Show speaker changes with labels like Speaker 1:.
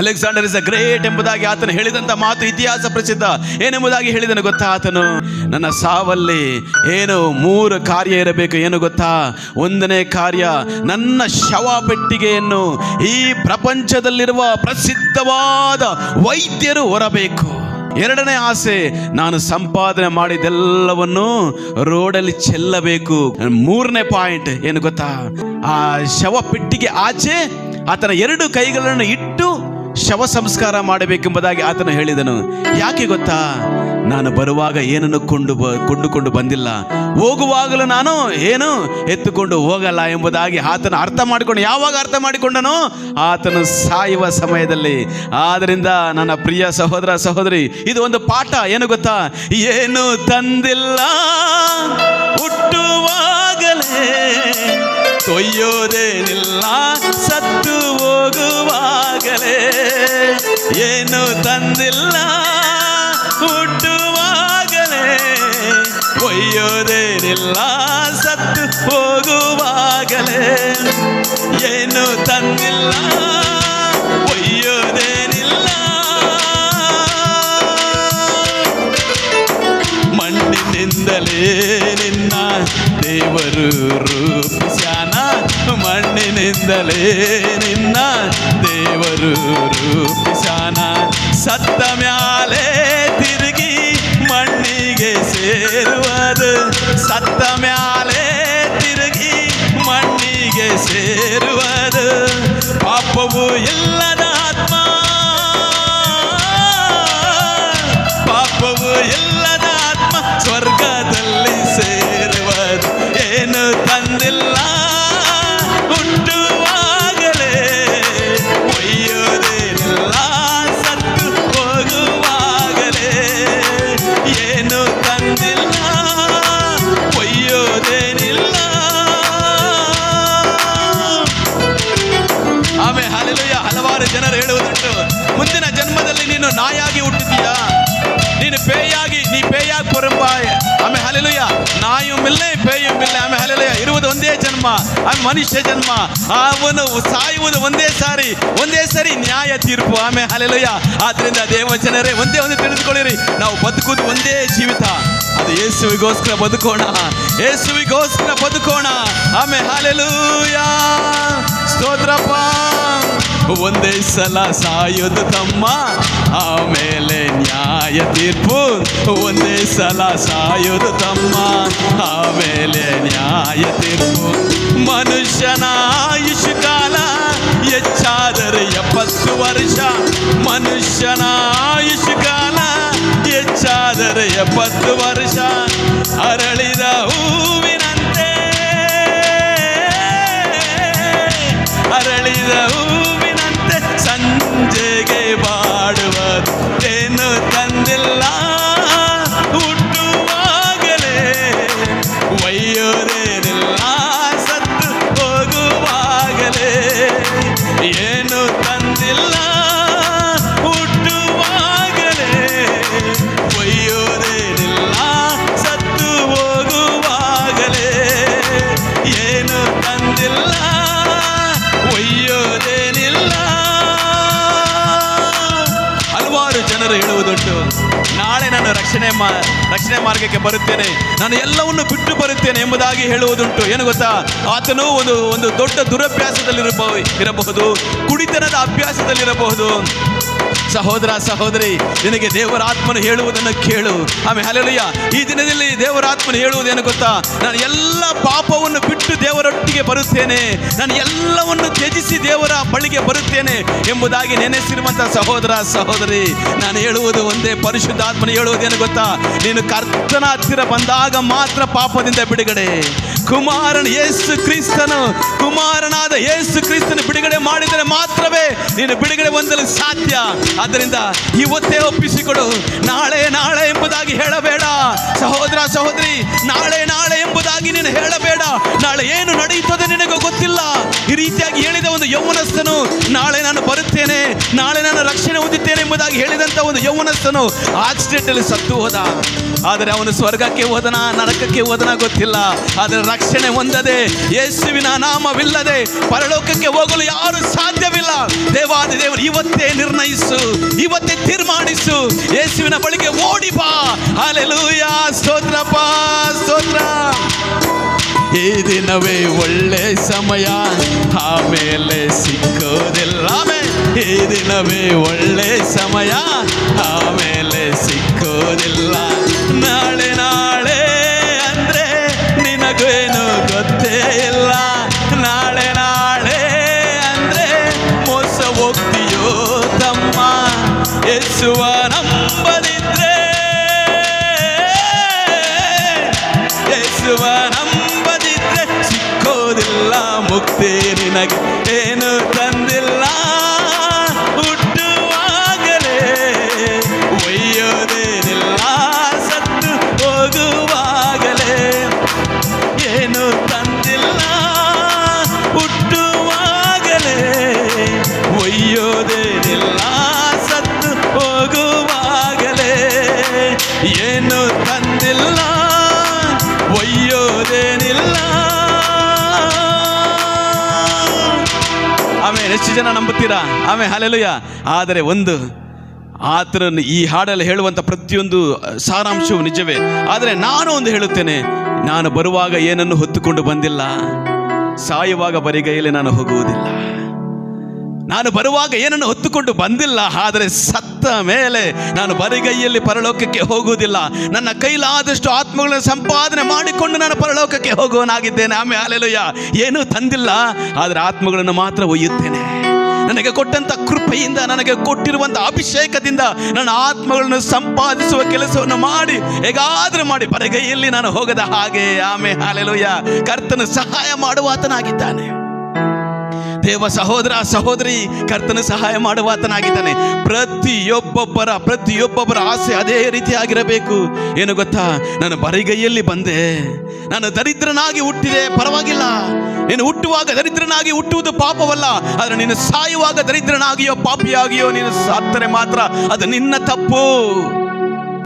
Speaker 1: Alexander is a great ಎಂಬುದಾಗಿ ಆತನು ಹೇಳಿದಂತ ಮಾತು ಇತಿಹಾಸ ಪ್ರಸಿದ್ಧ. ಏನೆಂಬುದಾಗಿ ಹೇಳಿದನು ಗೊತ್ತಾ ಆತನು? ನನ್ನ ಸಾವಲ್ಲಿ ಏನು ಮೂರು ಕಾರ್ಯ ಇರಬೇಕು ಏನು ಗೊತ್ತಾ? ಒಂದನೇ ಕಾರ್ಯ ನನ್ನ ಶವ ಪೆಟ್ಟಿಗೆಯನ್ನು ಈ ಪ್ರಪಂಚದಲ್ಲಿರುವ ಪ್ರಸಿದ್ಧವಾದ ವೈದ್ಯರು ಹೊರಬೇಕು. ಎರಡನೇ ಆಸೆ, ನಾನು ಸಂಪಾದನೆ ಮಾಡಿದೆಲ್ಲವನ್ನು ರೋಡಲ್ಲಿ ಚೆಲ್ಲಬೇಕು. ಮೂರನೇ ಪಾಯಿಂಟ್, ಏನು ಗೊತ್ತಾ? ಆ ಶವ ಪೆಟ್ಟಿಗೆ ಆಚೆ ಆತನ ಎರಡು ಕೈಗಳನ್ನು ಇಟ್ಟು ಶವ ಸಂಸ್ಕಾರ ಮಾಡಬೇಕೆಂಬುದಾಗಿ ಆತನು ಹೇಳಿದನು. ಯಾಕೆ ಗೊತ್ತಾ? ನಾನು ಬರುವಾಗ ಏನನ್ನು ಕೊಂಡು ಬ, ಕೊಂಡುಕೊಂಡು ಬಂದಿಲ್ಲ. ಹೋಗುವಾಗಲೂ ನಾನು ಏನು ಎತ್ತುಕೊಂಡು ಹೋಗಲ್ಲ ಎಂಬುದಾಗಿ ಆತನು ಅರ್ಥ ಮಾಡಿಕೊಂಡು ಯಾವಾಗ ಅರ್ಥ ಮಾಡಿಕೊಂಡನು ಆತನು ಸಾಯುವ ಸಮಯದಲ್ಲಿ. ಆದ್ದರಿಂದ ನನ್ನ ಪ್ರಿಯ ಸಹೋದರ ಸಹೋದರಿ, ಇದು ಒಂದು ಪಾಠ. ಏನು ಗೊತ್ತಾ? ಏನು ತಂದಿಲ್ಲ, ಹುಟ್ಟುವಾಗಲೇ ಕೊಯ್ಯೋದೇನಿಲ್ಲ ಸತ್ತು ಏನು ತಂದಿಲ್ಲ ಹುಟ್ಟುವಾಗಲೇ ಕೊಯ್ಯೋದೇನಿಲ್ಲ ಸತ್ತು ಹೋಗುವಾಗಲೇ ಏನು ತಂದಿಲ್ಲ ಒಯ್ಯೋದೇನಿಲ್ಲ ಮಣ್ಣಿನಿಂದಲೇ ನಿನ್ನ ದೇವರು ರೂಪಿಸ್ಯಾನ ಮಣ್ಣಿನಿಂದಲೇ ನಿನ್ನ ದೇವರು ರೂಪಿಸಾನ. ಸತ್ತ ಮ್ಯಾಲೆ ತಿರುಗಿ ಮಣ್ಣಿಗೆ ಸೇರುವುದು. ಸತ್ತ ಮ್ಯಾಲೆ ಹುಟ್ಟಿದೀಯಾ ನೀನು ಪೇಯಾಗಿ, ನೀ ಪೇಯಾಗಿ ಪೊರಂಬಾಯ್ ಆಮೆ ಹಾಲೆಲುಯ್ಯ ನಾಯು ಮಿಲ್ಲೆ, ಪೇಯೂ ಮಿಲ್ಲೆ. ಆಮೆ ಹಾಲೆಲುಯ್ಯ ಇರುವುದು ಒಂದೇ ಜನ್ಮ ಆಮೆ ಮನುಷ್ಯ ಜನ್ಮ. ಅವನು ಸಾಯುವುದು ಒಂದೇ ಸಾರಿ ಒಂದೇ ಸಾರಿ ನ್ಯಾಯ ತೀರ್ಪು. ಆಮೆ ಹಾಲೆಲುಯ್ಯ ಆದ್ರಿಂದ ದೇವ ಜನರೇ, ಒಂದೇ ಒಂದು ತಿಳಿದುಕೊಳ್ಳಿರಿ. ನಾವು ಬದುಕುವುದು ಒಂದೇ ಜೀವಿತ. ಅದು ಯೇಸುವಿಗೋಸ್ಕರ ಬದುಕೋಣ. ಯೇಸುವಿಗೋಸ್ಕರ ಬದುಕೋಣ. ಆಮೆ ಹಾಲೆಲೂಯ ಸ್ತೋತ್ರಪ್ಪ. ಒಂದೇ ಸಲ ಸಾಯೋದು ತಮ್ಮ. ಆಮೇಲೆ ನ್ಯಾಯ ತೀರ್ಪು. ಒಂದೇ ಸಲ ಸಾಯೋದು ತಮ್ಮ. ಆಮೇಲೆ ನ್ಯಾಯ ತೀರ್ಪು. ಮನುಷ್ಯನ ಆಯುಷ್ ಕಾಲ ಹೆಚ್ಚಾದರೆ ಎಪ್ಪತ್ತು ವರ್ಷ. ಮನುಷ್ಯನ ಆಯುಷ್ ಕಾಲ ಹೆಚ್ಚಾದರೆ ಎಪ್ಪತ್ತು ವರ್ಷ. ಅರಳಿದ ಹೂವಿನಂತೆ ಏನು ತಂದಿಲ್ಲ ಹುಟ್ಟುವಾಗಲೇ ಒಯ್ಯೋದೇನಿಲ್ಲ ಸತ್ತು ಹೋಗುವಾಗಲೇ ಏನು ತಂದಿಲ್ಲ ಜನರು ಹೇಳುವುದುಂಟು. ನಾಳೆ ನಾನು ರಕ್ಷಣೆ ಮಾ, ರಕ್ಷಣೆ ಮಾರ್ಗಕ್ಕೆ ಬರುತ್ತೇನೆ. ನಾನು ಎಲ್ಲವನ್ನು ಬಿಟ್ಟು ಬರುತ್ತೇನೆ ಎಂಬುದಾಗಿ ಹೇಳುವುದುಂಟು. ಏನು ಗೊತ್ತಾ? ಆತನು ಒಂದು ಒಂದು ದೊಡ್ಡ ದುರಭ್ಯಾಸದಲ್ಲಿರಬಹುದು ಇರಬಹುದು, ಕುಡಿತನದ ಅಭ್ಯಾಸದಲ್ಲಿರಬಹುದು. ಸಹೋದರ ಸಹೋದರಿ, ನಿನಗೆ ದೇವರ ಆತ್ಮನು ಹೇಳುವುದನ್ನು ಕೇಳು. ಆಮೇಲೆ ಹಲಲುಯ್ಯ ಈ ದಿನದಲ್ಲಿ ದೇವರ ಆತ್ಮನು ಹೇಳುವುದೇನು ಗೊತ್ತಾ? ನಾನು ಎಲ್ಲ ಪಾಪವನ್ನು ಬಿಟ್ಟು ದೇವರೊಟ್ಟಿಗೆ ಬರುತ್ತೇನೆ. ನಾನು ಎಲ್ಲವನ್ನು ತ್ಯಜಿಸಿ ದೇವರ ಬಳಿಗೆ ಬರುತ್ತೇನೆ ಎಂಬುದಾಗಿ ನೆನೆಸಿರುವಂತ ಸಹೋದರ ಸಹೋದರಿ, ನಾನು ಹೇಳುವುದು ಒಂದೇ, ಪರಿಶುದ್ಧಾತ್ಮನು ಹೇಳುವುದೇನು ಗೊತ್ತಾ? ನೀನು ಕರ್ತನ ಹತ್ತಿರ ಬಂದಾಗ ಮಾತ್ರ ಪಾಪದಿಂದ ಬಿಡುಗಡೆ. ಕುಮಾರನ ಯೇಸು ಕ್ರಿಸ್ತನು, ಕುಮಾರನಾದ ಯೇಸು ಕ್ರಿಸ್ತನ ಬಿಡುಗಡೆ ಮಾಡಿದರೆ ಮಾತ್ರವೇ ನೀನು ಬಿಡುಗಡೆ ಹೊಂದಲು ಸಾಧ್ಯ. ಆದ್ದರಿಂದ ಇವತ್ತೇ ಒಪ್ಪಿಸಿಕೊಡು. ನಾಳೆ ನಾಳೆ ಎಂಬುದಾಗಿ ಹೇಳಬೇಡ. ಸಹೋದರ, ಸಹೋದರಿ, ನಾಳೆ ನಾಳೆ ಎಂಬುದಾಗಿ ನೀನು ಹೇಳಬೇಡ. ನಾಳೆ ಏನು ನಡೆಯುತ್ತದೆ ನಿನಗೆ ಗೊತ್ತಿಲ್ಲ. ಈ ರೀತಿಯಾಗಿ ಹೇಳಿದ ಒಂದು ಯೌವನಸ್ಥನು, ನಾಳೆ ನಾನು ಬರುತ್ತೇನೆ. ನಾಳೆ ನಾನು ಎಂಬುದಾಗಿ ಹೇಳಿದಂತ ಒಂದು ಯೌವನಸ್ಥನು ಆಕ್ಸಿಡೆಂಟ್ ಅಲ್ಲಿ ಸತ್ತು ಹೋದ. ಆದರೆ ಅವನು ಸ್ವರ್ಗಕ್ಕೆ ಹೋದನ, ನರಕಕ್ಕೆ ಹೋದನ ಗೊತ್ತಿಲ್ಲ. ಆದರೆ ರಕ್ಷಣೆ ಹೊಂದದೆ, ಯೇಸುವಿನ ನಾಮವಿಲ್ಲದೆ ಪರಲೋಕಕ್ಕೆ ಹೋಗಲು ಯಾರು ಸಾಧ್ಯವಿಲ್ಲ. ದೇವಾದಿ ದೇವರು ಇವತ್ತೇ ನಿರ್ಣಯಿಸು, ಇವತ್ತೇ ತೀರ್ಮಾನಿಸು. ಯೇಸುವಿನ ಬಳಿಗೆ ಓಡಿ ಬಾ. ಅಲೆಲೂಯ ಸ್ತೋತ್ರಪ್ಪ, ಸ್ತೋತ್ರ. ಈ ದಿನವೇ ಒಳ್ಳೆ ಸಮಯ ಆಮೇಲೆ ಸಿಕ್ಕೋದಿಲ್ಲ. ಈ ದಿನವೇ ಒಳ್ಳೆ ಸಮಯ ಆಮೇಲೆ ಸಿಕ್ಕೋದಿಲ್ಲ ನಾಳೆ ನಾಳೆ ಅಂದ್ರೆ ನಿನಗೇನು ಗೊತ್ತೇ ಇಲ್ಲ ನಾಳೆ ನಾಳೆ ಅಂದ್ರೆ ಮೋಸ ಹೋಗ್ತೀಯೋ ತಮ್ಮ ಎಸುವ ನಂಬದಿದ್ರೆ ಯೇಸುವ ನಂಬದಿದ್ರೆ ಸಿಕ್ಕೋದಿಲ್ಲ ಮುಕ್ತಿ ನಿನಗೆ ಏನು ಆಮೇಲೆ ಎಷ್ಟು ಜನ ನಂಬುತ್ತೀರಾ? ಆಮೇಲೆ ಹಾಲೆಲುಯ್ಯ ಆದರೆ ಒಂದು ಆತನನ್ನು ಈ ಹಾಡಲ್ಲಿ ಹೇಳುವಂಥ ಪ್ರತಿಯೊಂದು ಸಾರಾಂಶವು ನಿಜವೇ. ಆದರೆ ನಾನು ಒಂದು ಹೇಳುತ್ತೇನೆ, ನಾನು ಬರುವಾಗ ಏನನ್ನು ಹೊತ್ತುಕೊಂಡು ಬಂದಿಲ್ಲ. ಸಾಯುವಾಗ ಬರಿಗೈಯಲ್ಲಿ ನಾನು ಹೋಗುವುದಿಲ್ಲ. ನಾನು ಬರುವಾಗ ಏನನ್ನು ಹೊತ್ತುಕೊಂಡು ಬಂದಿಲ್ಲ, ಆದರೆ ಸತ್ತ ಮೇಲೆ ನಾನು ಬರಿಗೈಯಲ್ಲಿ ಪರಲೋಕಕ್ಕೆ ಹೋಗುವುದಿಲ್ಲ. ನನ್ನ ಕೈಲಾದಷ್ಟು ಆತ್ಮಗಳನ್ನು ಸಂಪಾದನೆ ಮಾಡಿಕೊಂಡು ನಾನು ಪರಲೋಕಕ್ಕೆ ಹೋಗುವನಾಗಿದ್ದೇನೆ. ಆಮೇಲೆ ಅಲೆಲುಯ್ಯ ಏನೂ ತಂದಿಲ್ಲ, ಆದರೆ ಆತ್ಮಗಳನ್ನು ಮಾತ್ರ ಒಯ್ಯುತ್ತೇನೆ. ನನಗೆ ಕೊಟ್ಟಂತ ಕೃಪೆಯಿಂದ, ನನಗೆ ಕೊಟ್ಟಿರುವಂತ ಅಭಿಷೇಕದಿಂದ ನನ್ನ ಆತ್ಮಗಳನ್ನು ಸಂಪಾದಿಸುವ ಕೆಲಸವನ್ನು ಮಾಡಿ, ಹೇಗಾದ್ರೂ ಮಾಡಿ ಬರಗೈಯಲ್ಲಿ ನಾನು ಹೋಗದ ಹಾಗೆ. ಆಮೆ ಹಾಲೆಲುಯ್ಯ ಕರ್ತನು ಸಹಾಯ ಮಾಡುವಾತನಾಗಿದ್ದಾನೆ ದೇವ ಸಹೋದರ ಸಹೋದರಿ, ಕರ್ತನ ಸಹಾಯ ಮಾಡುವಾತನಾಗಿದ್ದಾನೆ. ಪ್ರತಿಯೊಬ್ಬೊಬ್ಬರ ಪ್ರತಿಯೊಬ್ಬೊಬ್ಬರ ಆಸೆ ಅದೇ ರೀತಿಯಾಗಿರಬೇಕು. ಏನು ಗೊತ್ತಾ? ನಾನು ಬರಿಗೈಯಲ್ಲಿ ಬಂದೆ. ನಾನು ದರಿದ್ರನಾಗಿ ಹುಟ್ಟಿದೆ, ಪರವಾಗಿಲ್ಲ. ನೀನು ಹುಟ್ಟುವಾಗ ದರಿದ್ರನಾಗಿ ಹುಟ್ಟುವುದು ಪಾಪವಲ್ಲ. ಆದರೆ ನೀನು ಸಾಯುವಾಗ ದರಿದ್ರನಾಗಿಯೋ, ಪಾಪಿಯಾಗಿಯೋ, ನೀನು ಸಾತ್ತರೆ ಮಾತ್ರ ಅದು ನಿನ್ನ ತಪ್ಪು.